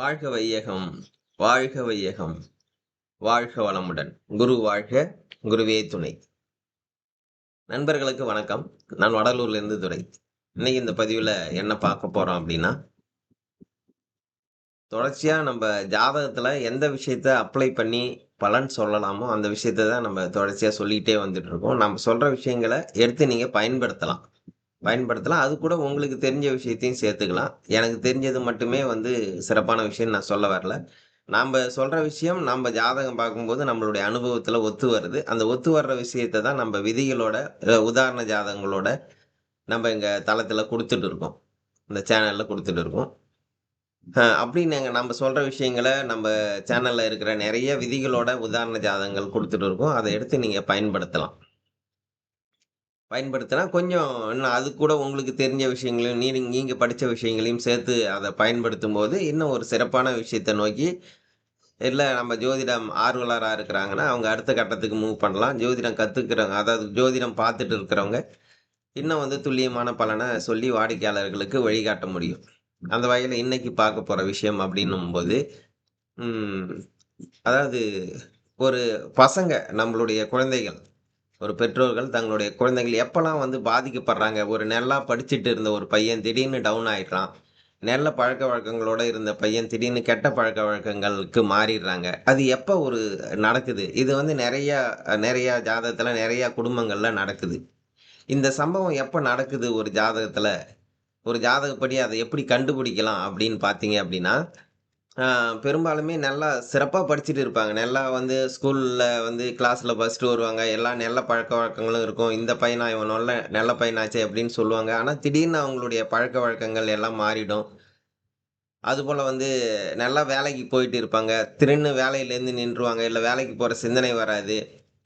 வாழ்க வையகம் வாழ்க வையகம் வாழ்க வளமுடன். குரு வாழ்க குருவே துணை. நண்பர்களுக்கு வணக்கம். நான் வடலூர்ல இருந்து இன்னைக்கு இந்த பதிவில் என்ன பார்க்க போறோம் அப்படின்னா தொடர்ச்சியா நம்ம ஜாதகத்துல எந்த விஷயத்த அப்ளை பண்ணி பலன் சொல்லலாமோ அந்த விஷயத்த தான் நம்ம தொடர்ச்சியாக சொல்லிகிட்டே வந்துட்டு இருக்கோம். நம்ம சொல்ற விஷயங்களை எடுத்து நீங்கள் பயன்படுத்தலாம். பயன்படுத்தலாம். அது கூட உங்களுக்கு தெரிஞ்ச விஷயத்தையும் சேர்த்துக்கலாம். எனக்கு தெரிஞ்சது மட்டுமே வந்து சிறப்பான விஷயம் நான் சொல்ல வரல. நாம் சொல்கிற விஷயம் நம்ம ஜாதகம் பார்க்கும்போது நம்மளுடைய அனுபவத்தில் ஒத்து வருது. அந்த ஒத்து வர்ற விஷயத்தை தான் நம்ம விதிகளோட உதாரண ஜாதகங்களோட நம்ம எங்கள் தளத்தில் கொடுத்துட்டு இருக்கோம். இந்த சேனலில் கொடுத்துட்டு இருக்கோம். அப்படின்னு நாங்கள் நம்ம சொல்கிற விஷயங்களை நம்ம சேனலில் இருக்கிற நிறைய விதிகளோட உதாரண ஜாதகங்கள் கொடுத்துட்டு இருக்கோம். அதை எடுத்து நீங்கள் பயன்படுத்தலாம். பயன்படுத்தினா கொஞ்சம் இன்னும் அது கூட உங்களுக்கு தெரிஞ்ச விஷயங்களையும் நீ நீங்கள் படித்த விஷயங்களையும் சேர்த்து அதை பயன்படுத்தும் போது இன்னும் ஒரு சிறப்பான விஷயத்தை நோக்கி இல்லை நம்ம ஜோதிடம் ஆர்வலராக இருக்கிறாங்கன்னா அவங்க அடுத்த கட்டத்துக்கு மூவ் பண்ணலாம். ஜோதிடம் கற்றுக்கிறவங்க அதாவது ஜோதிடம் பார்த்துட்டு இருக்கிறவங்க இன்னும் வந்து துல்லியமான பலனை சொல்லி வாடிக்கையாளர்களுக்கு வழிகாட்ட முடியும். அந்த வகையில் இன்னைக்கு பார்க்க போகிற விஷயம் அப்படின்னும் போது அதாவது ஒரு பசங்க நம்மளுடைய குழந்தைகள் ஒரு பெற்றோர்கள் தங்களுடைய குழந்தைகள் எப்போல்லாம் வந்து பாதிக்கப்படுறாங்க ஒரு நல்லா படிச்சுட்டு இருந்த ஒரு பையன் திடீர்னு டவுன் ஆயிடுறான் நல்ல பழக்க வழக்கங்களோட இருந்த பையன் திடீர்னு கெட்ட பழக்க வழக்கங்களுக்கு மாறிடுறாங்க அது எப்போ ஒரு நடக்குது? இது வந்து நிறையா நிறையா ஜாதகத்தில் நிறையா குடும்பங்களில் நடக்குது. இந்த சம்பவம் எப்போ நடக்குது ஒரு ஜாதகத்தில்? ஒரு ஜாதகப்படி அதை எப்படி கண்டுபிடிக்கலாம் அப்படின்னு பார்த்தீங்க அப்படின்னா பெரும்பாலுமே நல்லா சிறப்பாக படிச்சுட்டு இருப்பாங்க. நல்லா வந்து ஸ்கூலில் வந்து கிளாஸில் ஃபஸ்ட்டு வருவாங்க. எல்லா நல்ல பழக்க வழக்கங்களும் இருக்கும். இந்த பையனா இவன் நல்ல நல்ல பையனாச்சே அப்படின்னு சொல்லுவாங்க. ஆனால் திடீர்னு அவங்களுடைய பழக்க வழக்கங்கள் எல்லாம் மாறிடும். அதுபோல் வந்து நல்லா வேலைக்கு போயிட்டு இருப்பாங்க. திருன்னு வேலையிலேருந்து நின்றுவாங்க. இல்லை வேலைக்கு போகிற சிந்தனை வராது.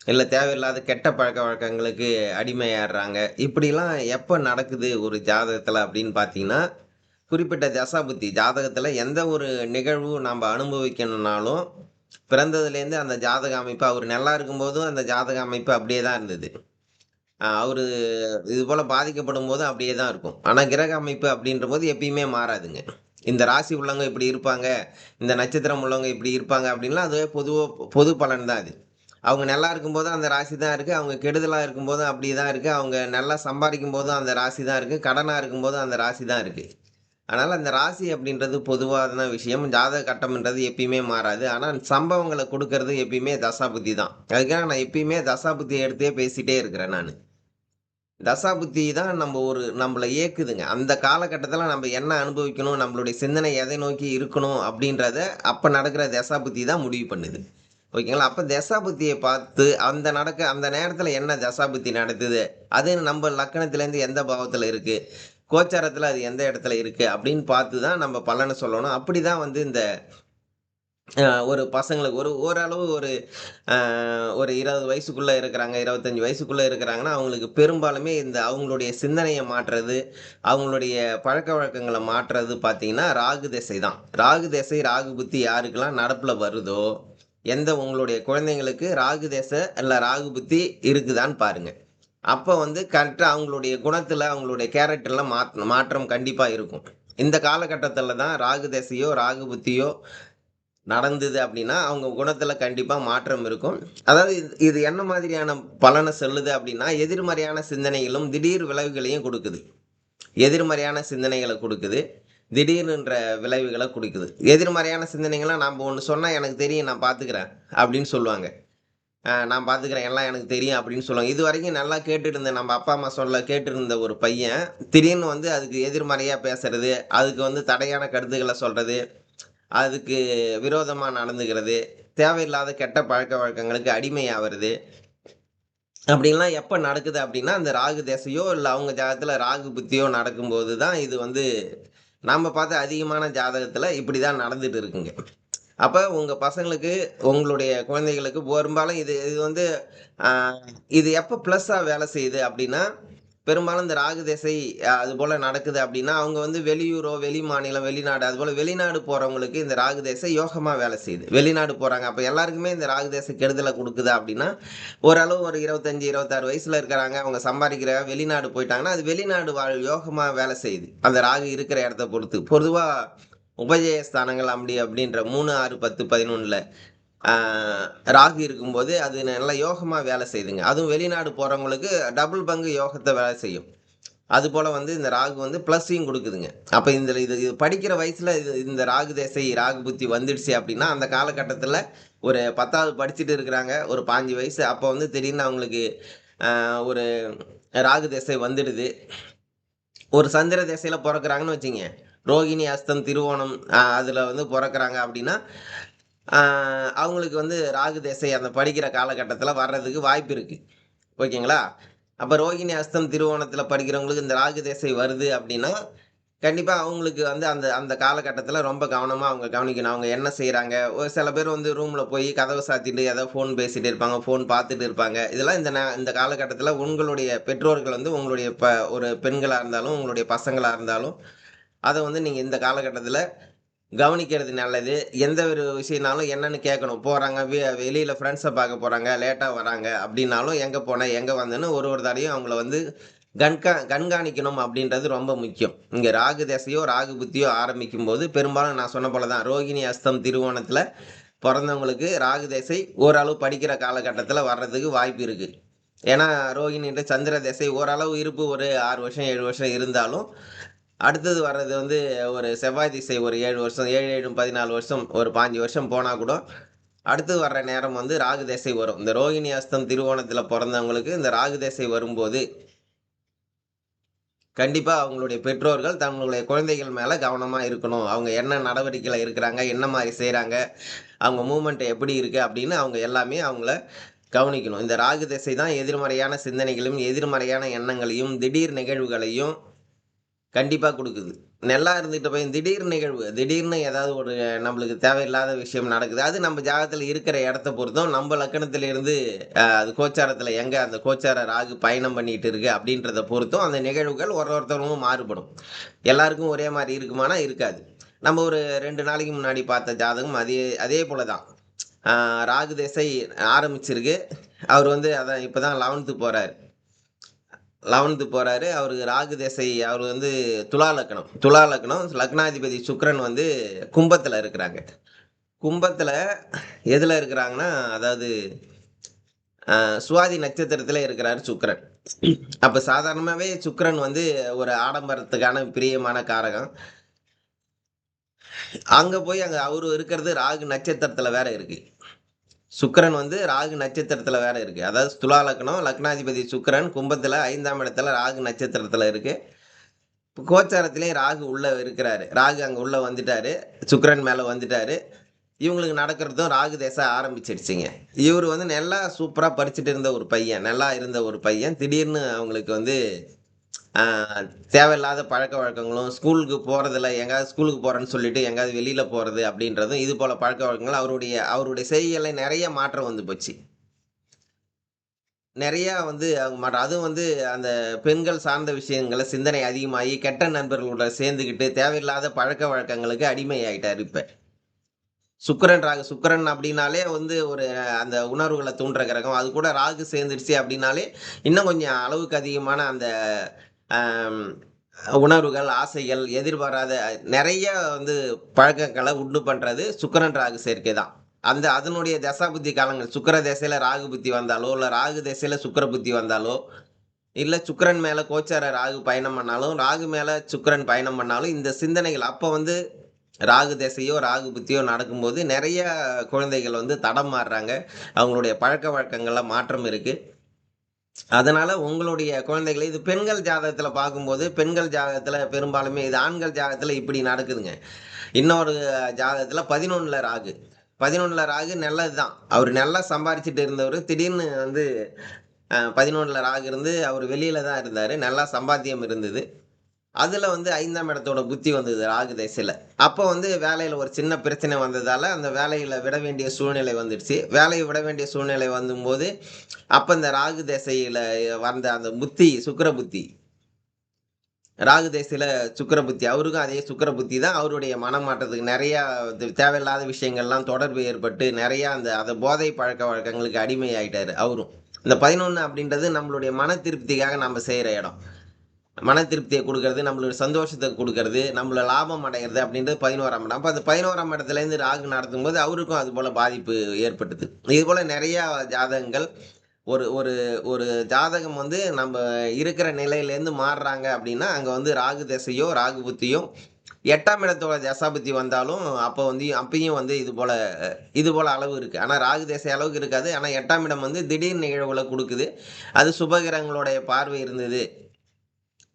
இல்லை தேவையில்லாத கெட்ட பழக்க வழக்கங்களுக்கு அடிமையாடுறாங்க இப்படிலாம் எப்போ நடக்குது ஒரு ஜாதகத்தில் அப்படின்னு பார்த்தீங்கன்னா குறிப்பிட்ட தசாபுத்தி ஜாதகத்தில் எந்த ஒரு நிகழ்வு நம்ம அனுபவிக்கணும்னாலும் பிறந்ததுலேருந்து அந்த ஜாதக அமைப்பு அவர் நல்லா இருக்கும்போதும் அந்த ஜாதக அமைப்பு அப்படியே தான் இருந்தது. அவர் இது போல் பாதிக்கப்படும் போதும் அப்படியே தான் இருக்கும். ஆனால் கிரக அமைப்பு அப்படின்ற போது எப்பயுமே மாறாதுங்க. இந்த ராசி உள்ளவங்க இப்படி இருப்பாங்க இந்த நட்சத்திரம் உள்ளவங்க இப்படி இருப்பாங்க அப்படின்லாம் அதுவே பொதுவாக பொது பலன் தான் அது. அவங்க நல்லா இருக்கும்போது அந்த ராசி தான் இருக்குது அவங்க கெடுதலாக இருக்கும்போதும் அப்படி தான் இருக்குது அவங்க நல்லா சம்பாதிக்கும் போதும் அந்த ராசி தான் இருக்குது கடனாக இருக்கும்போதும் அந்த ராசி தான் இருக்குது அதனால் அந்த ராசி அப்படின்றது பொதுவான விஷயம். ஜாதக கட்டம்ன்றது எப்பயுமே மாறாது. ஆனால் சம்பவங்களை கொடுக்கறது எப்பயுமே தசாபுத்தி தான். அதுக்காக நான் எப்பயுமே தசாபுத்தி எடுத்தே பேசிகிட்டே இருக்கிறேன் நான். தசாபுத்தி தான் நம்ம ஒரு நம்மளை இயக்குதுங்க அந்த காலகட்டத்தில் நம்ம என்ன அனுபவிக்கணும் நம்மளுடைய சிந்தனை எதை நோக்கி இருக்கணும் அப்படின்றத அப்போ நடக்கிற தசாபுத்தி தான் முடிவு பண்ணுது. ஓகேங்களா? அப்போ தசாபுத்தியை பார்த்து அந்த நடக்க அந்த நேரத்தில் என்ன தசாபுத்தி நடத்துது அது நம்ம லக்கணத்துலேருந்து எந்த பாவத்தில் இருக்குது கோச்சாரத்தில் அது எந்த இடத்துல இருக்குது அப்படின்னு பார்த்து தான் நம்ம பலனை சொல்லணும். அப்படி தான் வந்து இந்த ஒரு பசங்களுக்கு ஒரு ஓரளவு ஒரு ஒரு இருபது வயசுக்குள்ளே இருக்கிறாங்க இருபத்தஞ்சி வயசுக்குள்ளே இருக்கிறாங்கன்னா அவங்களுக்கு பெரும்பாலுமே இந்த அவங்களுடைய சிந்தனையை மாற்றுறது அவங்களுடைய பழக்க வழக்கங்களை மாற்றுறது பார்த்தீங்கன்னா ராகு திசை தான் ராகு திசை ராகு புத்தி யாருக்கெல்லாம் நடப்பில் வருதோ எந்த உங்களுடைய குழந்தைங்களுக்கு ராகு திசை இல்லை ராகு புத்தி இருக்குதான்னு பாருங்கள் அப்போ வந்து கரெக்டாக அவங்களுடைய குணத்தில் அவங்களுடைய கேரக்டரில் மாற்றணும் மாற்றம் கண்டிப்பாக இருக்கும். இந்த காலகட்டத்தில் தான் ராகு தசையோ ராகு புத்தியோ நடந்தது அப்படின்னா அவங்க குணத்தில் கண்டிப்பாக மாற்றம் இருக்கும். அதாவது இது- இது என்ன மாதிரியான பலனை சொல்லுது அப்படின்னா எதிர்மறையான சிந்தனைகளும் திடீர் விளைவுகளையும் கொடுக்குது. எதிர்மறையான சிந்தனைகளை கொடுக்குது. திடீர்ன்ற விளைவுகளை கொடுக்குது. எதிர்மறையான சிந்தனைகளை நம்ம ஒன்று சொன்னால் எனக்கு தெரியும் நான் பார்த்துக்கிறேன் அப்படின்னு சொல்லுவாங்க. நான் பார்த்துக்கிறேன் எல்லாம் எனக்கு தெரியும் அப்படின்னு சொல்லுவாங்க. இது வரைக்கும் நல்லா கேட்டுட்டு இருந்த நம்ம அப்பா அம்மா சொல்ல கேட்டுருந்த ஒரு பையன் திடீர்னு வந்து அதுக்கு எதிர்மறையாக பேசுறது அதுக்கு வந்து தடையான கருத்துக்களை சொல்கிறது அதுக்கு விரோதமாக நடந்துக்கிறது தேவையில்லாத கெட்ட பழக்க வழக்கங்களுக்கு அடிமையாகிறது அப்படின்லாம் எப்போ நடக்குது அப்படின்னா அந்த ராகு தேசையோ இல்லை அவங்க ஜாதகத்தில் ராகு புத்தியோ நடக்கும்போது தான் இது வந்து நாம் பார்த்த அதிகமான ஜாதகத்தில் இப்படி தான் நடந்துட்டு இருக்குங்க. அப்போ உங்கள் பசங்களுக்கு உங்களுடைய குழந்தைகளுக்கு பெரும்பாலும் இது இது வந்து இது எப்போ ப்ளஸ்ஸாக வேலை செய்யுது அப்படின்னா பெரும்பாலும் இந்த ராகு திசை அது போல் நடக்குது அப்படின்னா அவங்க வந்து வெளியூரோ வெளி மாநிலம் வெளிநாடு அது போல் வெளிநாடு போகிறவங்களுக்கு இந்த ராகு திசை யோகமாக வேலை செய்யுது. வெளிநாடு போகிறாங்க அப்போ எல்லாருக்குமே இந்த ராகு திசை கெடுதலை கொடுக்குது அப்படின்னா ஓரளவு ஒரு இருபத்தஞ்சி இருபத்தாறு வயசில் இருக்கிறாங்க. அவங்க சம்பாதிக்கிற வெளிநாடு போயிட்டாங்கன்னா அது வெளிநாடு வாழ் யோகமாக வேலை செய்யுது. அந்த ராகு இருக்கிற இடத்த பொறுத்து. பொதுவாக உபஜய ஸ்தானங்கள் அப்படி அப்படின்ற மூணு ஆறு பத்து பதினொன்றில் ராகு இருக்கும்போது அது நல்லா யோகமாக வேலை செய்யுதுங்க அதுவும் வெளிநாடு போகிறவங்களுக்கு டபுள் பங்கு யோகத்தை வேலை செய்யும். அதுபோல் வந்து இந்த ராகு வந்து ப்ளஸ்ஸையும் கொடுக்குதுங்க. அப்போ இந்த இது இது படிக்கிற வயசில் இது இந்த ராகு தேசை ராகு புத்தி வந்துடுச்சு அப்படின்னா அந்த காலகட்டத்தில் ஒரு பத்தாவது படிச்சுட்டு இருக்கிறாங்க. ஒரு பாஞ்சு வயசு. அப்போ வந்து திடீர்னு அவங்களுக்கு ஒரு ராகு தேசை வந்துடுது. ஒரு சந்திர தேசையில் பிறக்கிறாங்கன்னு வச்சுங்க ரோகிணி அஸ்தம் திருவோணம் அதில் வந்து பிறக்கிறாங்க அப்படின்னா அவங்களுக்கு வந்து ராகு திசை அந்த படிக்கிற காலகட்டத்தில் வர்றதுக்கு வாய்ப்பு இருக்குது ஓகேங்களா? அப்போ ரோகிணி அஸ்தம் திருவோணத்தில் படிக்கிறவங்களுக்கு இந்த ராகு திசை வருது அப்படின்னா கண்டிப்பாக அவங்களுக்கு வந்து அந்த அந்த காலகட்டத்தில் ரொம்ப கவனமாக அவங்க கவனிக்கணும். அவங்க என்ன செய்கிறாங்க ஒரு சில பேர் வந்து ரூமில் போய் கதவை சாத்திட்டு ஏதோ ஃபோன் பேசிகிட்டு இருப்பாங்க ஃபோன் பார்த்துட்டு இருப்பாங்க. இதெல்லாம் இந்த இந்த காலகட்டத்தில் உங்களுடைய பெற்றோர்கள் வந்து உங்களுடைய ப ஒரு பெண்களாக இருந்தாலும் உங்களுடைய பசங்களாக இருந்தாலும் அதை வந்து நீங்கள் இந்த காலகட்டத்தில் கவனிக்கிறது நல்லது. எந்த ஒரு விஷயம்னாலும் என்னென்னு கேட்கணும். போகிறாங்க வெ வெளியில் ஃப்ரெண்ட்ஸை பார்க்க போகிறாங்க லேட்டாக வராங்க அப்படின்னாலும் எங்கே போனேன் எங்கே வந்தேன்னு ஒரு ஒரு தடையும் அவங்கள வந்து கண்கா கண்காணிக்கணும் அப்படின்றது ரொம்ப முக்கியம். இங்கே ராகு தசையோ ராகு புத்தியோ ஆரம்பிக்கும் போது பெரும்பாலும் நான் சொன்ன போல தான் ரோகிணி அஸ்தம் திருவோணத்தில் பிறந்தவங்களுக்கு ராகு தசை ஓரளவு படிக்கிற காலகட்டத்தில் வர்றதுக்கு வாய்ப்பு இருக்குது ஏன்னா ரோகிணின்ற சந்திர தசை ஓரளவு இருப்பு ஒரு ஆறு வருஷம் ஏழு வருஷம் இருந்தாலும் அடுத்தது வர்றது வந்து ஒரு செவ்வாய் திசை ஒரு ஏழு வருஷம் ஏழு ஏழு பதினாலு வருஷம் ஒரு பாஞ்சு வருஷம் போனால் கூட அடுத்து வர்ற நேரம் வந்து ராகு திசை வரும். இந்த ரோகிணி அஸ்தம் திருவோணத்தில் பிறந்தவங்களுக்கு இந்த ராகு திசை வரும்போது கண்டிப்பாக அவங்களுடைய பெற்றோர்கள் தங்களுடைய குழந்தைகள் மேலே கவனமாக இருக்கணும். அவங்க என்ன நடவடிக்கையில் இருக்கிறாங்க என்ன மாதிரி செய்கிறாங்க அவங்க மூமெண்ட் எப்படி இருக்குது அப்படின்னு அவங்க எல்லாமே அவங்கள கவனிக்கணும். இந்த ராகு திசை தான் எதிர்மறையான சிந்தனைகளையும் எதிர்மறையான எண்ணங்களையும் திடீர் நிகழ்வுகளையும் கண்டிப்பாக கொடுக்குது. நல்லா இருந்துட்டு போய் திடீர் நிகழ்வு திடீர்னு ஏதாவது ஒரு நம்மளுக்கு தேவையில்லாத விஷயம் நடக்குது. அது நம்ம ஜாகத்தில் இருக்கிற இடத்த பொறுத்தும் நம்ம லக்கணத்திலிருந்து அது கோச்சாரத்தில் எங்கே அந்த கோச்சார ராகு பயணம் பண்ணிட்டு இருக்கு அப்படின்றத பொறுத்தும் அந்த நிகழ்வுகள் ஒரு ஒருத்தரும் மாறுபடும். எல்லாருக்கும் ஒரே மாதிரி இருக்குமானா இருக்காது. நம்ம ஒரு ரெண்டு நாளைக்கு முன்னாடி பார்த்த ஜாதகம் அதே அதே போல தான் ராகு திசை ஆரம்பிச்சிருக்கு. அவர் வந்து அதான் இப்போ தான் லெவன்த்து போகிறார் லெவன்த்து போகிறாரு அவருக்கு ராகு திசை அவர் வந்து துலா லக்னம். துலா லக்னம் லக்னாதிபதி சுக்ரன் வந்து கும்பத்தில் இருக்கிறாங்க. கும்பத்தில் எதில் இருக்கிறாங்கன்னா அதாவது சுவாதி நட்சத்திரத்தில் இருக்கிறார் சுக்ரன் அப்போ சாதாரணமாகவே சுக்ரன் வந்து ஒரு ஆடம்பரத்துக்கான பிரியமான காரகம். அங்கே போய் அங்கே அவர் இருக்கிறது ராகு நட்சத்திரத்தில் வேற இருக்குது சுக்கரன் வந்து ராகு நட்சத்திரத்தில் வேற இருக்குது அதாவது துலா லக்னம் லக்னாதிபதி சுக்கரன் கும்பத்தில் ஐந்தாம் இடத்துல ராகு நட்சத்திரத்தில் இருக்குது இப்போ ராகு உள்ளே இருக்கிறாரு. ராகு அங்கே உள்ளே வந்துட்டாரு. சுக்கிரன் மேலே வந்துட்டாரு. இவங்களுக்கு நடக்கிறதும் ராகு தேசம் ஆரம்பிச்சிடுச்சிங்க இவர் வந்து நல்லா சூப்பராக படிச்சுட்டு இருந்த ஒரு பையன். நல்லா இருந்த ஒரு பையன். திடீர்னு அவங்களுக்கு வந்து தேவையில்லாத பழக்க வழக்கங்களும் ஸ்கூலுக்கு போகிறதில்ல எங்கேயாவது ஸ்கூலுக்கு போகிறேன்னு சொல்லிட்டு எங்கேயாவது வெளியில் போகிறது அப்படின்றதும் இது போல் பழக்க வழக்கங்கள் அவருடைய அவருடைய செய்களை நிறைய மாற்றம் வந்து போச்சு. நிறையா வந்து அவங்க மாற்றம் அதுவும் வந்து அந்த பெண்கள் சார்ந்த விஷயங்களை சிந்தனை அதிகமாகி கெட்ட நண்பர்களோட சேர்ந்துக்கிட்டு தேவையில்லாத பழக்க வழக்கங்களுக்கு அடிமையாயிட்டார் இப்போ. சுக்கரன் ராகு சுக்கரன் அப்படின்னாலே வந்து ஒரு அந்த உணர்வுகளை தூண்டுற கிரகம். அது கூட ராகு சேர்ந்துருச்சு அப்படின்னாலே இன்னும் கொஞ்சம் அளவுக்கு அதிகமான அந்த உணர்வுகள் ஆசைகள் எதிர்பாராத நிறைய வந்து பழக்கங்களை உண்டு பண்ணுறது சுக்கரன் ராகு சேர்க்கை தான். அந்த அதனுடைய தசாபுத்தி காலங்கள் சுக்கிர திசையில் ராகு புத்தி வந்தாலோ இல்லை ராகு திசையில் சுக்கர புத்தி வந்தாலோ இல்லை சுக்கரன் மேலே கோச்சார ராகு பயணம் பண்ணாலும் ராகு மேலே சுக்கரன் பயணம் பண்ணாலும் இந்த சிந்தனைகள் அப்போ வந்து ராகு திசையோ ராகு புத்தியோ நடக்கும்போது நிறைய குழந்தைகள் வந்து தடம் மாறுறாங்க. அவங்களுடைய பழக்க வழக்கங்களில் மாற்றம் இருக்குது அதனால உங்களுடைய குழந்தைகளை இது பெண்கள் ஜாதகத்தில் பார்க்கும்போது பெண்கள் ஜாதகத்தில் பெரும்பாலுமே இது ஆண்கள் ஜாதகத்தில் இப்படி நடக்குதுங்க. இன்னொரு ஜாதகத்தில் பதினொன்றில் ராகு. பதினொன்றில் ராகு நல்லது தான் அவர் நல்லா சம்பாரிச்சிட்டு இருந்தவர் திடீர்னு வந்து பதினொன்றில் ராகு இருந்து அவர் வெளியில் தான் இருந்தார். நல்லா சம்பாத்தியம் இருந்தது. அதில் வந்து ஐந்தாம் இடத்தோட புத்தி வந்தது ராகு தசையில். அப்போ வந்து வேலையில் ஒரு சின்ன பிரச்சனை வந்ததால் அந்த வேலையில் விட வேண்டிய சூழ்நிலை வந்துடுச்சு. வேலையை விட வேண்டிய சூழ்நிலை வந்தும்போது அப்போ இந்த ராகு தசையில் வந்த அந்த புத்தி சுக்கிர புத்தி. ராகு தேசையில் சுக்கிர புத்தி. அவருக்கும் அதே சுக்கிர புத்தி தான் அவருடைய மனம் மாற்றத்துக்கு நிறையா தேவையில்லாத விஷயங்கள்லாம் தொடர்பு ஏற்பட்டு நிறையா அந்த அந்த போதை பழக்க வழக்கங்களுக்கு அடிமை ஆயிட்டாரு அவரும். இந்த பதினொன்று அப்படின்றது நம்மளுடைய மன திருப்திக்காக நம்ம செய்கிற இடம். மன திருப்தியை கொடுக்கறது நம்மளுடைய சந்தோஷத்தை கொடுக்கறது நம்மள லாபம் அடைகிறது அப்படின்றது பதினோராம் இடம். அப்போ அந்த பதினோராம் இடத்துலேருந்து ராகு நடத்தும் போது அவருக்கும் அது போல் பாதிப்பு ஏற்பட்டது. இது போல் நிறையா ஜாதகங்கள் ஒரு ஒரு ஒரு ஜாதகம் வந்து நம்ம இருக்கிற நிலையிலேருந்து மாறுறாங்க அப்படின்னா அங்கே வந்து ராகு திசையோ ராகு புத்தியோ எட்டாம் இடத்தோட தசாபுத்தி வந்தாலும் அப்போ வந்து அப்பயும் வந்து இது போல் இது போல் அளவு இருக்குது ஆனால் ராகு தேசை அளவுக்கு இருக்காது. ஆனால் எட்டாம் இடம் வந்து திடீர் நிகழ்வுகளை கொடுக்குது. அது சுபகிரகங்களுடைய பார்வை இருந்தது.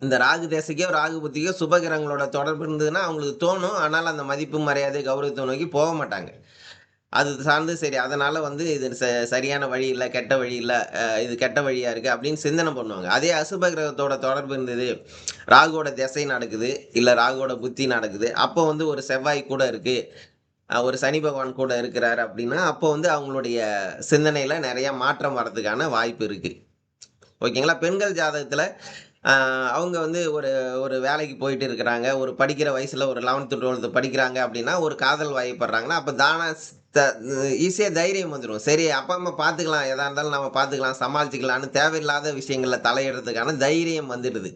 இந்த ராகு தேசைக்கோ ராகு புத்திக்கோ சுபகிரகங்களோட தொடர்பு இருந்ததுன்னா அவங்களுக்கு தோணும். ஆனால் அந்த மதிப்பு மரியாதை கௌரவத்தை நோக்கி போக மாட்டாங்க. அது சார்ந்து சரி அதனால் வந்து இது ச சரியான வழி இல்லை கெட்ட வழி இல்லை இது கெட்ட வழியாக இருக்குது அப்படின்னு சிந்தனை பண்ணுவாங்க. அதே அசுப கிரகத்தோட தொடர்பு இருந்தது ராகுவோட திசை நடக்குது இல்லை ராகுவோட புத்தி நடக்குது. அப்போ வந்து ஒரு செவ்வாய் கூட இருக்குது ஒரு சனி பகவான் கூட இருக்கிறாரு அப்படின்னா அப்போ வந்து அவங்களுடைய சிந்தனையில் நிறையா மாற்றம் வர்றதுக்கான வாய்ப்பு இருக்குது ஓகேங்களா? பெண்கள் ஜாதகத்தில் அவங்க வந்து ஒரு ஒரு வேலைக்கு போயிட்டு இருக்கிறாங்க. ஒரு படிக்கிற வயசில் ஒரு லெவன்த்து டுவெல்த்து படிக்கிறாங்க அப்படின்னா ஒரு காதல் வாய்ப்படுறாங்கன்னா அப்போ தானா த ஈஸியாக தைரியம் வந்துடும் சரி அப்பா அம்மா பார்த்துக்கலாம் எதாக இருந்தாலும் நம்ம பார்த்துக்கலாம் சமாளிச்சுக்கலான்னு தேவையில்லாத விஷயங்களில் தலையிடுறதுக்கான தைரியம் வந்துடுது.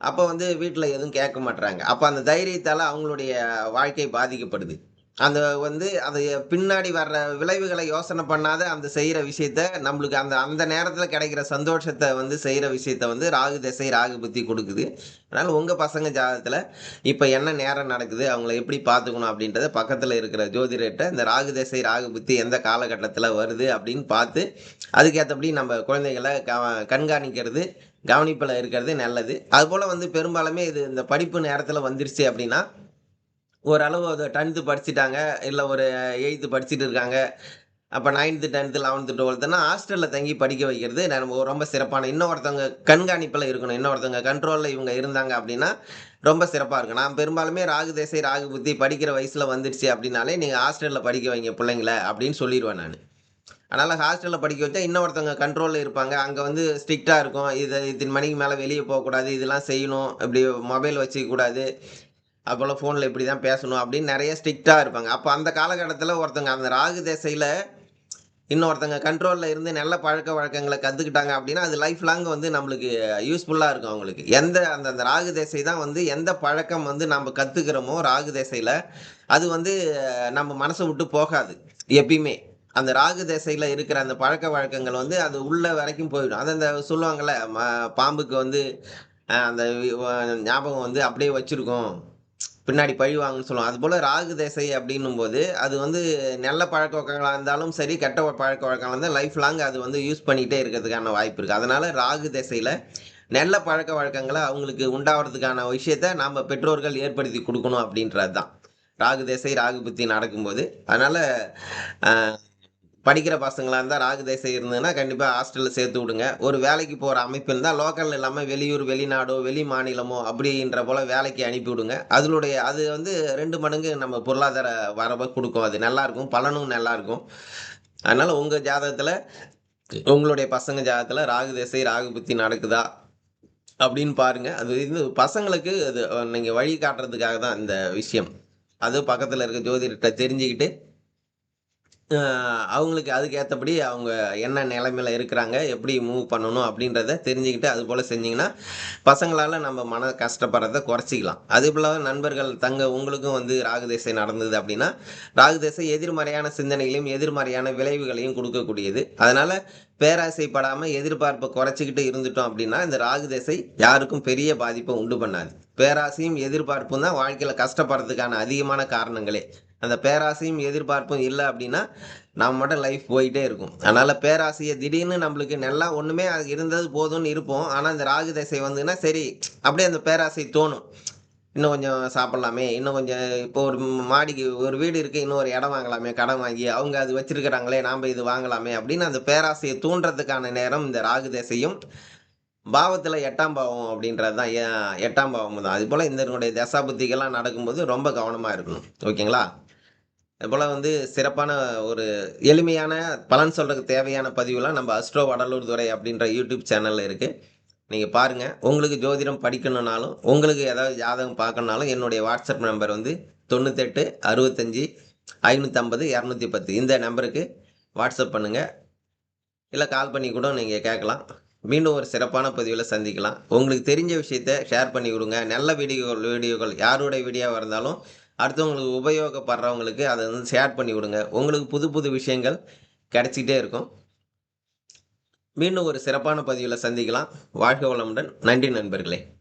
அப்போ வந்து வீட்டில் எதுவும் கேட்க மாட்டுறாங்க அப்போ அந்த தைரியத்தால் அவங்களுடைய வாழ்க்கை பாதிக்கப்படுது. அந்த வந்து அது பின்னாடி வர்ற விளைவுகளை யோசனை பண்ணாத அந்த செய்கிற விஷயத்த நம்மளுக்கு அந்த அந்த நேரத்தில் கிடைக்கிற சந்தோஷத்தை வந்து செய்கிற விஷயத்த வந்து ராகு திசை ராகு புத்தி கொடுக்குது. அதனால் உங்கள் பசங்க ஜாதகத்தில் இப்போ என்ன நேரம் நடக்குது அவங்கள எப்படி பார்த்துக்கணும் அப்படின்றத பக்கத்தில் இருக்கிற ஜோதிடர்கிட்ட இந்த ராகு திசை ராகு புத்தி எந்த காலகட்டத்தில் வருது அப்படின்னு பார்த்து அதுக்கேற்றபடி நம்ம குழந்தைகளை கண்காணிக்கிறது கவனிப்பில் இருக்கிறது நல்லது. அதுபோல் வந்து பெரும்பாலுமே இது இந்த படிப்பு நேரத்தில் வந்துருச்சு அப்படின்னா ஓரளவு அது டென்த்து படிச்சுட்டாங்க. இல்லை ஒரு எயித்து படிச்சுட்டு இருக்காங்க. அப்போ நைன்த்து டென்த்து லெவன்த்து டுவெல்த்துனா ஹாஸ்டலில் தங்கி படிக்க வைக்கிறது நம்ம ரொம்ப சிறப்பான இன்னொருத்தவங்க கண்காணிப்பில் இருக்கணும். இன்னொருத்தவங்க கண்ட்ரோலில் இவங்க இருந்தாங்க அப்படின்னா ரொம்ப சிறப்பாக இருக்கும். நான் பெரும்பாலுமே ராகு தேசை ராகு புத்தி படிக்கிற வயசில் வந்துடுச்சு அப்படின்னாலே நீங்கள் ஹாஸ்டலில் படிக்க வைங்க பிள்ளைங்கள அப்படின்னு சொல்லிடுவேன் நான். அதனால் ஹாஸ்டலில் படிக்க வச்சா இன்னொருத்தவங்க கண்ட்ரோலில் இருப்பாங்க. அங்கே வந்து ஸ்ட்ரிக்டாக இருக்கும். இது இத்தனை மணிக்கு மேலே வெளியே போகக்கூடாது. இதெல்லாம் செய்யணும். இப்படி மொபைல் வச்சுக்கக்கூடாது அப்போல்லாம் ஃபோனில் இப்படி தான் பேசணும் அப்படின்னு நிறைய ஸ்ட்ரிக்டாக இருப்பாங்க. அப்போ அந்த காலகட்டத்தில் ஒருத்தங்க அந்த ராகு திசையில் இன்னொருத்தங்க கண்ட்ரோலில் இருந்து நல்ல பழக்க வழக்கங்களை கற்றுக்கிட்டாங்க அப்படின்னா அது லைஃப் லாங் வந்து நம்மளுக்கு யூஸ்ஃபுல்லாக இருக்கும் அவங்களுக்கு. எந்த அந்த அந்த ராகு தேசை தான் வந்து எந்த பழக்கம் வந்து நம்ம கற்றுக்கிறோமோ ராகு தேசையில் அது வந்து நம்ம மனசை விட்டு போகாது. எப்பயுமே. அந்த ராகு திசையில் இருக்கிற அந்த பழக்க வழக்கங்கள் வந்து அது உள்ள வரைக்கும் போயிடும். அது அந்த சொல்லுவாங்கள்ல பாம்புக்கு வந்து அந்த ஞாபகம் வந்து அப்படியே வச்சுருக்கோம். பின்னாடி பழி வாங்கன்னு சொல்லுவோம் அதுபோல் ராகு திசை அப்படின்னும் போது அது வந்து நல்ல பழக்க வழக்கங்களாக இருந்தாலும் சரி கெட்ட பழக்க வழக்கங்களாக இருந்தால் லைஃப் லாங் அது வந்து யூஸ் பண்ணிகிட்டே இருக்கிறதுக்கான வாய்ப்பு இருக்குது அதனால் ராகு திசையில் நல்ல பழக்க வழக்கங்களை அவங்களுக்கு உண்டாகிறதுக்கான விஷயத்த நாம் பெற்றோர்கள் ஏற்படுத்தி கொடுக்கணும் அப்படின்றது தான் ராகு தேசை ராகு புத்தி நடக்கும்போது. அதனால் படிக்கிற பசங்களாக இருந்தால் ராகு தேசை இருந்ததுன்னா கண்டிப்பாக ஹாஸ்டலில் சேர்த்து விடுங்க. ஒரு வேலைக்கு போகிற அமைப்பு இருந்தால் லோக்கல் இல்லாமல் வெளியூர் வெளிநாடோ வெளி மாநிலமோ அப்படின்ற போல் வேலைக்கு அனுப்பி விடுங்க. அதனுடைய அது வந்து ரெண்டு மடங்கு நம்ம பொருளாதார வரவை கொடுக்கும். அது நல்லாயிருக்கும் பலனும் நல்லாயிருக்கும் அதனால் உங்கள் ஜாதகத்தில் உங்களுடைய பசங்க ஜாதகத்தில் ராகு திசை ராகு புத்தி நடக்குதா அப்படின்னு பாருங்கள் அது இது பசங்களுக்கு அது நீங்கள் வழி காட்டுறதுக்காக தான் இந்த விஷயம். அது பக்கத்தில் இருக்க ஜோதிடத்தை தெரிஞ்சுக்கிட்டு அவங்களுக்கு அதுக்கேற்றபடி அவங்க என்ன நிலைமையில் இருக்கிறாங்க எப்படி மூவ் பண்ணணும் அப்படின்றத தெரிஞ்சுக்கிட்டு அது போல் செஞ்சிங்கன்னா பசங்களால் நம்ம மன கஷ்டப்படுறத குறைச்சிக்கலாம். அதே போல் நண்பர்கள் தங்க உங்களுக்கும் வந்து ராகு திசை நடந்தது அப்படின்னா ராகு திசை எதிர்மறையான சிந்தனைகளையும் எதிர்மறையான விளைவுகளையும் கொடுக்கக்கூடியது. அதனால் பேராசைப்படாமல் எதிர்பார்ப்பை குறைச்சிக்கிட்டு இருந்துட்டோம் அப்படின்னா இந்த ராகு திசை யாருக்கும் பெரிய பாதிப்பை உண்டு பண்ணாது. பேராசையும் எதிர்பார்ப்பும் தான் வாழ்க்கையில் கஷ்டப்படுறதுக்கான அதிகமான காரணங்களே. அந்த பேராசையும் எதிர்பார்ப்பும் இல்லை அப்படின்னா நம்ம மட்டும் லைஃப் போயிட்டே இருக்கும். அதனால் பேராசையை திடீர்னு நம்மளுக்கு நல்லா ஒன்றுமே அது இருந்தது போதும்னு இருப்போம். ஆனால் இந்த ராகு தசை வந்துன்னா சரி அப்படியே அந்த பேராசை தோணும். இன்னும் கொஞ்சம் சாப்பிட்லாமே இன்னும் கொஞ்சம் இப்போ ஒரு மாடிக்கு ஒரு வீடு இருக்குது இன்னும் ஒரு இடம் வாங்கலாமே கடன் வாங்கி அவங்க அது வச்சுருக்கிறாங்களே நாம் இது வாங்கலாமே அப்படின்னு அந்த பேராசையை தூண்டுறதுக்கான நேரம் இந்த ராகு தசையும் பாவத்தில் எட்டாம் பாவம் அப்படின்றது தான் எட்டாம் பாவம் தான். அது போல் இந்த தசாபுத்திகள்லாம் நடக்கும்போது ரொம்ப கவனமாக இருக்கணும். ஓகேங்களா? அதுபோல் வந்து சிறப்பான ஒரு எளிமையான பலன் சொல்கிறதுக்கு தேவையான பதிவுலாம் நம்ம அஸ்ட்ரோ வடலூர் துறை அப்படின்ற யூடியூப் சேனலில் இருக்குது நீங்கள் பாருங்கள் உங்களுக்கு ஜோதிடம் படிக்கணுன்னாலும் உங்களுக்கு ஏதாவது ஜாதகம் பார்க்கணுனாலும் என்னுடைய வாட்ஸ்அப் நம்பர் வந்து தொண்ணூத்தெட்டு அறுபத்தஞ்சி ஐநூற்றம்பது இரநூத்தி பத்து இந்த நம்பருக்கு வாட்ஸ்அப் பண்ணுங்கள் இல்லை கால் பண்ணி கூட நீங்கள் கேட்கலாம். மீண்டும் ஒரு சிறப்பான பதிவில் சந்திக்கலாம். உங்களுக்கு தெரிஞ்ச விஷயத்த ஷேர் பண்ணி கொடுங்க. நல்ல வீடியோகள் வீடியோக்கள் யாருடைய வீடியோவாக இருந்தாலும் அடுத்தவங்களுக்கு உபயோகப்படுறவங்களுக்கு அதை வந்து ஷேர் பண்ணி விடுங்க உங்களுக்கு புது புது விஷயங்கள் கிடைச்சிக்கிட்டே இருக்கும். மீண்டும் ஒரு சிறப்பான பதிவில் சந்திக்கலாம். வாழ்க வளமுடன். நன்றி நண்பர்களே.